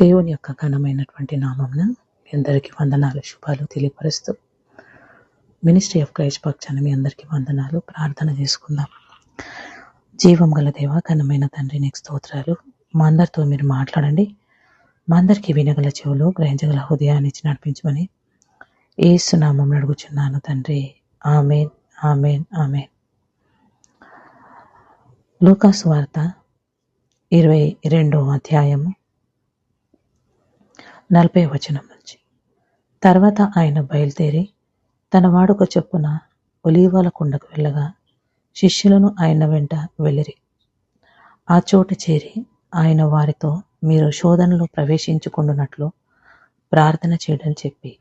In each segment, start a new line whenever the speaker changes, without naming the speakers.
దేవుని యొక్క ఘనమైనటువంటి నామంన మీ అందరికీ వందనాలు శుభాలు తెలియపరుస్తూ మినిస్ట్రీ ఆఫ్ క్రైస్ట్ పక్షాన మీ అందరికీ వందనాలు ప్రార్థన చేసుకుందాం. జీవం గల దేవ ఘనమైన తండ్రి నీకు స్తోత్రాలు. మా అందరితో మీరు మాట్లాడండి. మా అందరికీ వినగల చెవులు గ్రహించగల హృదయాన్ని ఇచ్చి నడిపించమని ఏసునామం అడుగుచున్నాను తండ్రి. Amen amen amen. లూకాసు వార్త ఇరవై రెండో అధ్యాయము నలభై వచనం నుంచి. తర్వాత ఆయన బయలుదేరి తన వాడుక చొప్పున ఒలీవాల కుండకు వెళ్ళగా శిష్యులను ఆయన వెంట వెళ్ళిరి. ఆ చోట చేరి ఆయన వారితో మీరు శోధనలో ప్రవేశించుకుంటున్నట్లు ప్రార్థన చేయడం చెప్పి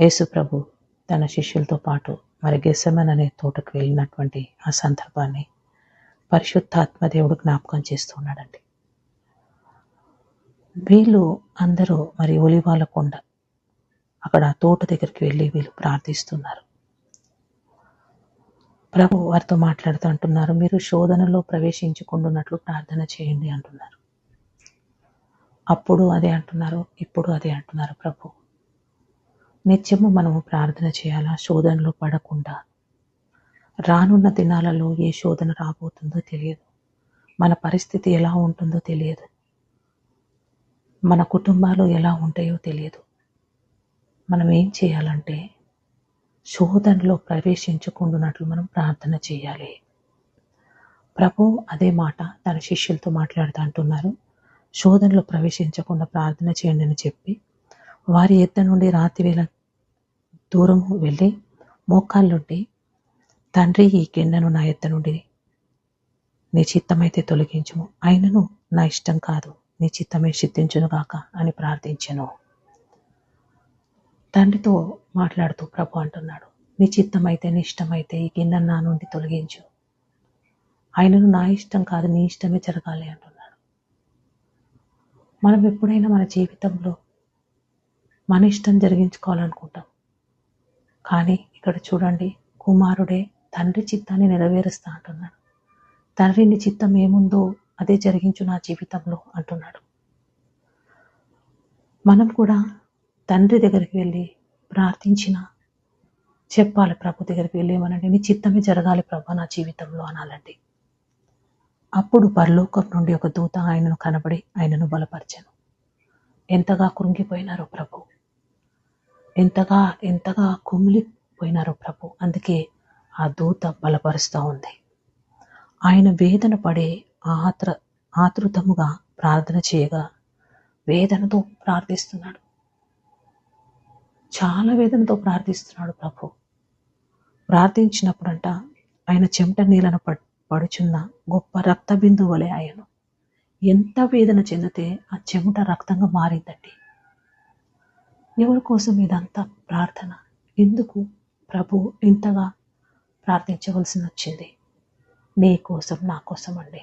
యేసుప్రభు తన శిష్యులతో పాటు మరి గెస్సమన్ అనే తోటకు వెళ్ళినటువంటి ఆ సందర్భాన్ని పరిశుద్ధాత్మ దేవుడు జ్ఞాపకం చేస్తున్నాడండి. వీళ్ళు అందరూ మరి ఒలివాల కొండ. అక్కడ తోట దగ్గరికి వెళ్ళి వీళ్ళు ప్రార్థిస్తున్నారు. ప్రభు వారితో మాట్లాడుతూ అంటున్నారు మీరు శోధనలో ప్రవేశించుకుంటున్నట్లు ప్రార్థన చేయండి అంటున్నారు. అప్పుడు అదే అంటున్నారు ఇప్పుడు అదే అంటున్నారు ప్రభు. నిత్యము మనము ప్రార్థన చేయాలా? శోధనలో పడకుండా. రానున్న దినాలలో ఏ శోధన రాబోతుందో తెలియదు. మన పరిస్థితి ఎలా ఉంటుందో తెలియదు. మన కుటుంబాలు ఎలా ఉంటాయో తెలియదు. మనం ఏం చేయాలంటే శోధనలో ప్రవేశించకుండానట్లు మనం ప్రార్థన చేయాలి. ప్రభు అదే మాట తన శిష్యులతో మాట్లాడుతూ అంటున్నారు. శోధనలో ప్రవేశించకుండా ప్రార్థన చేయండి అని చెప్పి వారి ఎద్ద నుండి రాత్రి వేళ దూరం వెళ్ళి మోకాళ్ళుండి తండ్రి ఈ గిన్నెను నా ఎద్ద నుండి నీ చిత్తమైతే తొలగించుము. అయినను నా ఇష్టం కాదు. నీ చిత్తమే సిద్ధించునుగాక అని ప్రార్థించెను. తండ్రితో మాట్లాడుతూ ప్రభు అంటున్నాడు నీ చిత్తమైతే నీ ఇష్టమైతే ఈ గిన్నె నా నుండి తొలగించు. ఆయనను నా ఇష్టం కాదు నీ ఇష్టమే జరగాలి అంటున్నాడు. మనం ఎప్పుడైనా మన జీవితంలో మన ఇష్టం జరిగించుకోవాలనుకుంటాం. కానీ ఇక్కడ చూడండి కుమారుడే తండ్రి చిత్తాన్ని నెరవేరుస్తా అంటున్నాడు. తండ్రిని చిత్తం ఏముందో అదే జరిగించు నా జీవితంలో అంటున్నాడు. మనం కూడా తండ్రి దగ్గరికి వెళ్ళి ప్రార్థించిన చెప్పాలి ప్రభు దగ్గరికి వెళ్ళి ఏమనండి నీ చిత్తమే జరగాలి ప్రభు నా జీవితంలో అనాలండి అప్పుడు పరలోకం నుండి ఒక దూత ఆయనను కనబడి ఆయనను బలపరిచాను. ఎంతగా కృంగిపోయినారో ప్రభు. ఎంతగా ఎంతగా కుమిలిపోయినారో ప్రభు. అందుకే ఆ దూత బలపరుస్తూ ఉంది. ఆయన వేదన పడే ఆత్ర ఆతృతముగా ప్రార్థన చేయగా వేదనతో ప్రార్థిస్తున్నాడు. చాలా వేదనతో ప్రార్థిస్తున్నాడు ప్రభు. ప్రార్థించినప్పుడంట ఆయన చెమట నీళ్ళను పడ్- పడుచున్న గొప్ప రక్త బిందువులే ఆయను ఎంత వేదన చెందితే ఆ చెమట రక్తంగా మారిందండి. ఎవరి కోసం ఇదంతా ప్రార్థన? ఎందుకు ప్రభు ఇంతగా ప్రార్థించవలసి వచ్చింది నీ కోసం నా కోసం అండి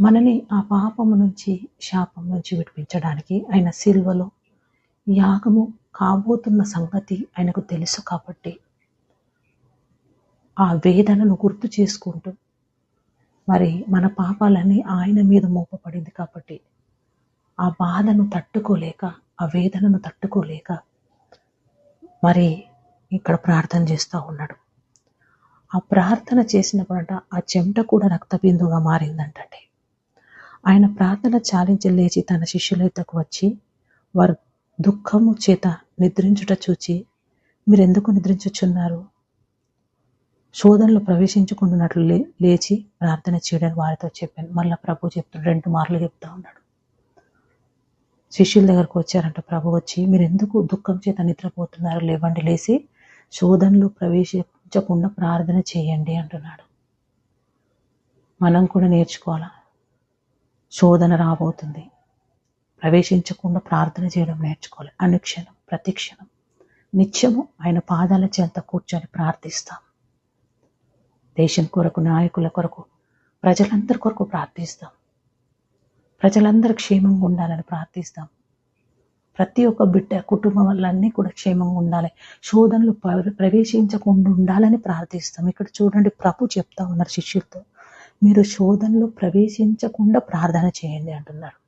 మనని ఆ పాపము నుంచి శాపం నుంచి విడిపించడానికి ఆయన సిల్వలో యాగము కాబోతున్న సంగతి ఆయనకు తెలుసు కాబట్టి ఆ వేదనను గుర్తు చేసుకుంటూ మరి మన పాపాలన్నీ ఆయన మీద మోపబడింది కాబట్టి ఆ బాధను తట్టుకోలేక ఆ వేదనను తట్టుకోలేక మరి ఇక్కడ ప్రార్థన చేస్తూ ఉన్నాడు. ఆ ప్రార్థన చేసినప్పుడంట ఆ చెమట కూడా రక్తబిందుగా మారిందంటే ఆయన ప్రార్థన చాలించి లేచి తన శిష్యుల యొద్దకు వచ్చి వారు దుఃఖము చేత నిద్రించుట చూచి మీరెందుకు నిద్రించుచున్నారు? శోధనలు ప్రవేశించుకుంటున్నట్లు లే లేచి ప్రార్థన చేయడం వారితో చెప్పాను. మళ్ళీ ప్రభు చెప్తాడు రెండు మార్లు చెప్తా ఉన్నాడు. శిష్యుల దగ్గరకు వచ్చారంట ప్రభు వచ్చి మీరు ఎందుకు దుఃఖం చేత నిద్రపోతున్నారు? లేవండి లేచి శోధనలు ప్రవేశించకుండా ప్రార్థన చేయండి అంటున్నాడు. మనం కూడా నేర్చుకోవాలా? శోధన రాబోతుంది. ప్రవేశించకుండా ప్రార్థన చేయడం నేర్చుకోవాలి. అనుక్షణం ప్రతిక్షణం. నిత్యము ఆయన పాదాల చెంత కూర్చొని ప్రార్థిస్తాం. దేశం కొరకు నాయకుల కొరకు ప్రజలందరి కొరకు ప్రార్థిస్తాం. ప్రజలందరూ క్షేమంగా ఉండాలని ప్రార్థిస్తాం. ప్రతి ఒక్క బిడ్డ కుటుంబం వాళ్ళన్నీ కూడా క్షేమంగా ఉండాలి. శోధనలు ప్రవేశించకుండా ఉండాలని ప్రార్థిస్తాం. ఇక్కడ చూడండి ప్రభు చెప్తా ఉన్నారు శిష్యులతో. మీరు శోధనలో ప్రవేశించకుండా ప్రార్థన చేయండి అంటున్నారు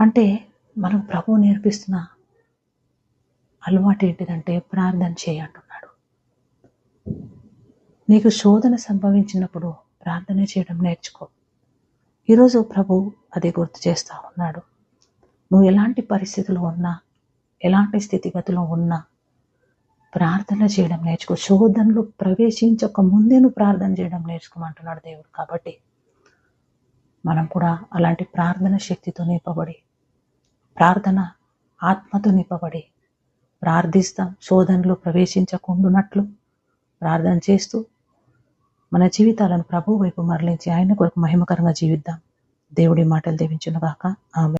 అంటే మనం ప్రభు నేర్పిస్తున్న అలవాటు ఏంటిదంటే ప్రార్థన చేయి అంటున్నాడు. నీకు శోధన సంభవించినప్పుడు ప్రార్థన చేయడం నేర్చుకో. ఈరోజు ప్రభు అది గుర్తు చేస్తా ఉన్నాడు. నువ్వు ఎలాంటి పరిస్థితిలో ఉన్నా ఎలాంటి స్థితిగతిలో ఉన్నా ప్రార్థన చేయడం నేర్చుకో. శోధనలు ప్రవేశించక ముందే నువ్వు ప్రార్థన చేయడం నేర్చుకోమంటున్నాడు దేవుడు. కాబట్టి మనం కూడా అలాంటి ప్రార్థన శక్తితో నింపబడి ప్రార్థన ఆత్మతో నింపబడి ప్రార్థిస్తాం. శోధనలో ప్రవేశించకుండునట్లు ప్రార్థన చేస్తూ మన జీవితాలను ప్రభు వైపు మరలించి ఆయన కొరకు మహిమకరంగా జీవిద్దాం. దేవుడి మాటలు దీవించునుగాక. ఆమె